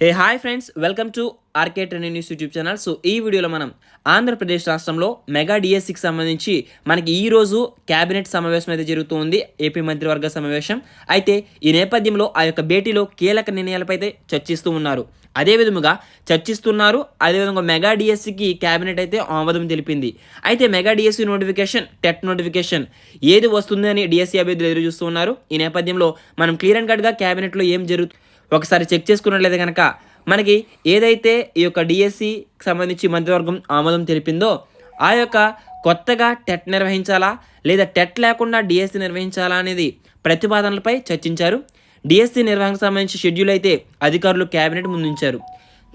Hey hi friends welcome to RK trending news YouTube channel so ఈ వీడియోలో మనం ఆంధ్రప్రదేశ్ రాష్ట్రంలో మెగా డిఎస్సికి సంబంధించి మనకి ఈ రోజు సమావేశం అయితే జరుగుతుంది. ఏపీ మంత్రివర్గ సమావేశం. అయితే ఈ నేపథ్యంలో ఆ యొక్క భేటీలో కీలక నిర్ణయాలపై అయితే చర్చిస్తూ ఉన్నారు. అదే విధముగా చర్చిస్తున్నారు. అదేవిధంగా మెగా డిఎస్సికి క్యాబినెట్ అయితే ఆమోదం తెలిపింది. అయితే mega DSC notification TET notification ఏది వస్తుంది అని డిఎస్సి అభ్యర్థులు ఎదురు చూస్తూ ఉన్నారు. ఈ నేపథ్యంలో మనం క్లియర్ అండ్ కట్గా క్యాబినెట్లో ఏం జరుగుతుంది ఒకసారి చెక్ చేసుకున్నట్లయితే కనుక మనకి ఏదైతే ఈ యొక్క డిఎస్సికి సంబంధించి మంత్రివర్గం ఆమోదం తెలిపిందో ఆ యొక్క కొత్తగా టెట్ నిర్వహించాలా లేదా టెట్ లేకుండా డిఎస్సి నిర్వహించాలా అనేది ప్రతిపాదనలపై చర్చించారు. డిఎస్సి నిర్వహణకు సంబంధించి షెడ్యూల్ అయితే అధికారులు కేబినెట్ ముందుంచారు.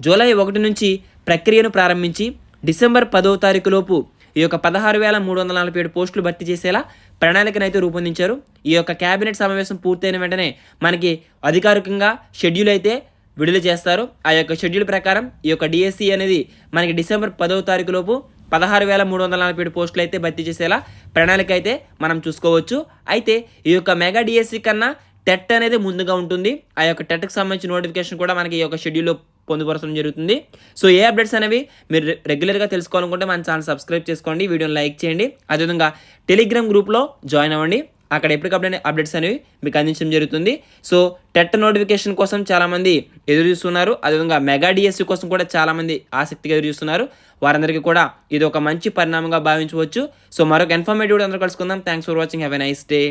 జూలై ఒకటి నుంచి ప్రక్రియను ప్రారంభించి డిసెంబర్ పదవ తారీఖు లోపు ఈ యొక్క పదహారు వేల మూడు వందల నలభై ఏడు పోస్టులు భర్తీ చేసేలా ప్రణాళికనైతే రూపొందించారు. ఈ యొక్క కేబినెట్ సమావేశం పూర్తయిన వెంటనే మనకి అధికారికంగా షెడ్యూల్ అయితే విడుదల చేస్తారు. ఆ యొక్క షెడ్యూల్ ప్రకారం ఈ యొక్క డిఎస్సి అనేది మనకి డిసెంబర్ పదవ తారీఖు లోపు పదహారు వేల మూడు వందల నలభై ఏడు పోస్టులు అయితే భర్తీ చేసేలా ప్రణాళిక అయితే మనం చూసుకోవచ్చు. అయితే ఈ యొక్క మెగా డిఎస్సి కన్నా టెట్ అనేది ముందుగా ఉంటుంది. ఆ యొక్క టెట్కి సంబంధించిన నోటిఫికేషన్ కూడా మనకి ఈ యొక్క షెడ్యూల్లో పొందుపరచడం జరుగుతుంది. సో ఏ అప్డేట్స్ అనేవి మీరు రెగ్యులర్గా తెలుసుకోవాలనుకుంటే మన ఛానల్ సబ్స్క్రైబ్ చేసుకోండి వీడియోని లైక్ చేయండి. అదేవిధంగా టెలిగ్రామ్ గ్రూప్లో జాయిన్ అవ్వండి. అక్కడ ఎప్పటికప్పుడు అప్డేట్స్ అనేవి మీకు అందించడం జరుగుతుంది. సో టెట్ నోటిఫికేషన్ కోసం చాలామంది ఎదురు చూస్తున్నారు అదేవిధంగా మెగా డిఎస్సి కోసం కూడా చాలామంది ఆసక్తిగా ఎదురు చూస్తున్నారు వారందరికీ కూడా ఇది ఒక మంచి పరిణామంగా భావించవచ్చు. సో మరొక ఇన్ఫర్మేటివ్ అందరూ కలుసుకుందాం. Thanks for watching. Have a nice day.